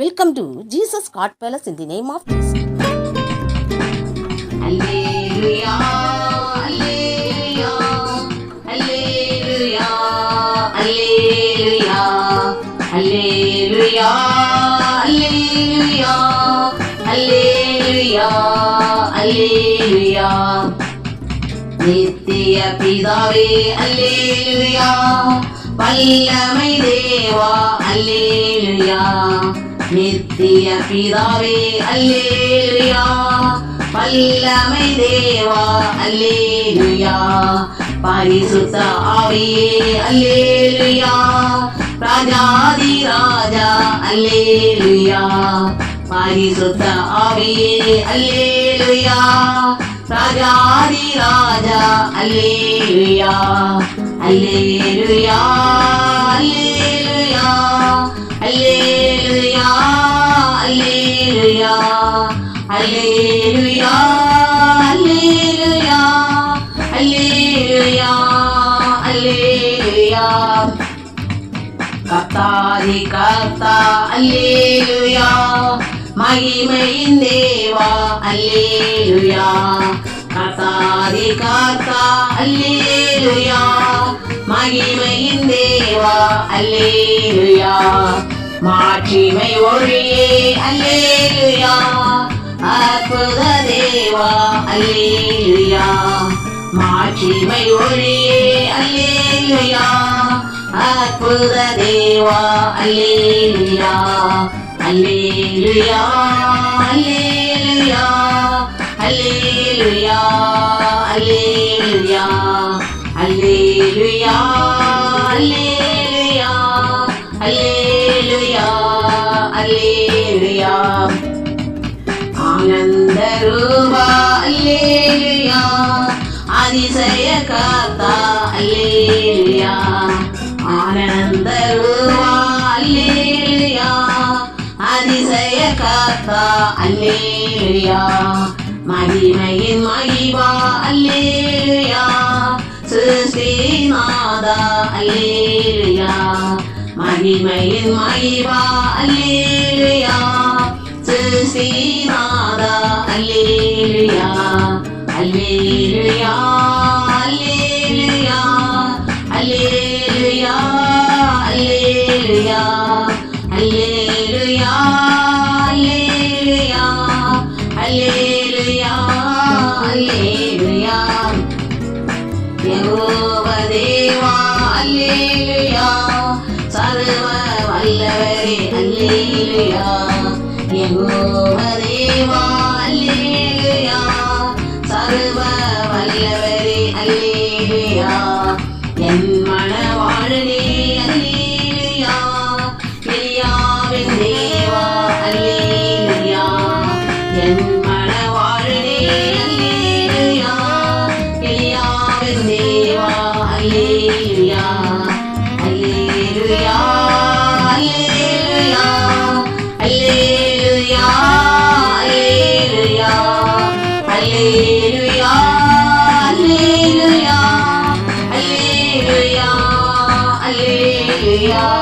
Welcome to Jesus God palace in the name of Jesus நித்திய பிதாவே அல்லேலுயா வல்லமை தேவா அல்லேலுயா நித்திய பிதாவே அல்லேலூயா. வல்லமை தேவா அல்லேலூயா. பரிசுத்த ஆவியே அல்லேலூயா. ராஜாதி ராஜா அல்லேலூயா. பரிசுத்த ஆவியே அல்லேலூயா. ராஜாதி ராஜா அல்லேலூயா. அல்லேலூயா அல்லேலூயா. அல்லேலூயா. அல்லேலூயா அல்லேலூயா அல்லேலூயா அல்லேலூயா அல்லேலூயா கத்தாதி கத்தா அல்லேலுயா மகிமையின் தேவா அல்லேலுயா கத்தாதி கத்தா அல்லேலுயா மகிமையின் தேவா அல்லேலுயா மாட்சிமை ஒழியே அல்லேலுயா. அற்புத தேவா அல்லேலுயா. மாட்சிமை ஒழியே அல்லேலுயா. அற்புத தேவா அல்லேலுயா அல்லேலுயா. அல்லேலுயா அல்லேலுயா. அல்லேலுயா அல்லேலுயா. அல்லேலுயா. ஆனந்த ரூபா அதிசய காத்தா அல்லேலுயா ஆனந்த ரூபா அல்லேலுயா அதிசய காத்தா அல்லேலுயா மகிமையின் மகிவா அல்லேலுயா சிருஷ்டிநாதா அல்லேலுயா மகிமையின் மகிவா அல்லேலுயா சிருஷ்டிநாதா அல்லேலுயா அல்லேலுயா அல்லேலுயா அல்லேலுயா அல்லேலுயா அல்லேலுயா அல்லேலுயா அல்லேலுயா யெகோவா தேவா அல்லேலுயா சர்வ வல்லவரே அல்லேலுயா யெகோவ தேவா அல்லேலுயா என் மனவாழனே அல்லேலுயா எலியாவின் தேவா அல்லேலுயா என் மனவாழனே அல்லேலுயா எலியாவின் தேவா 할렐루야.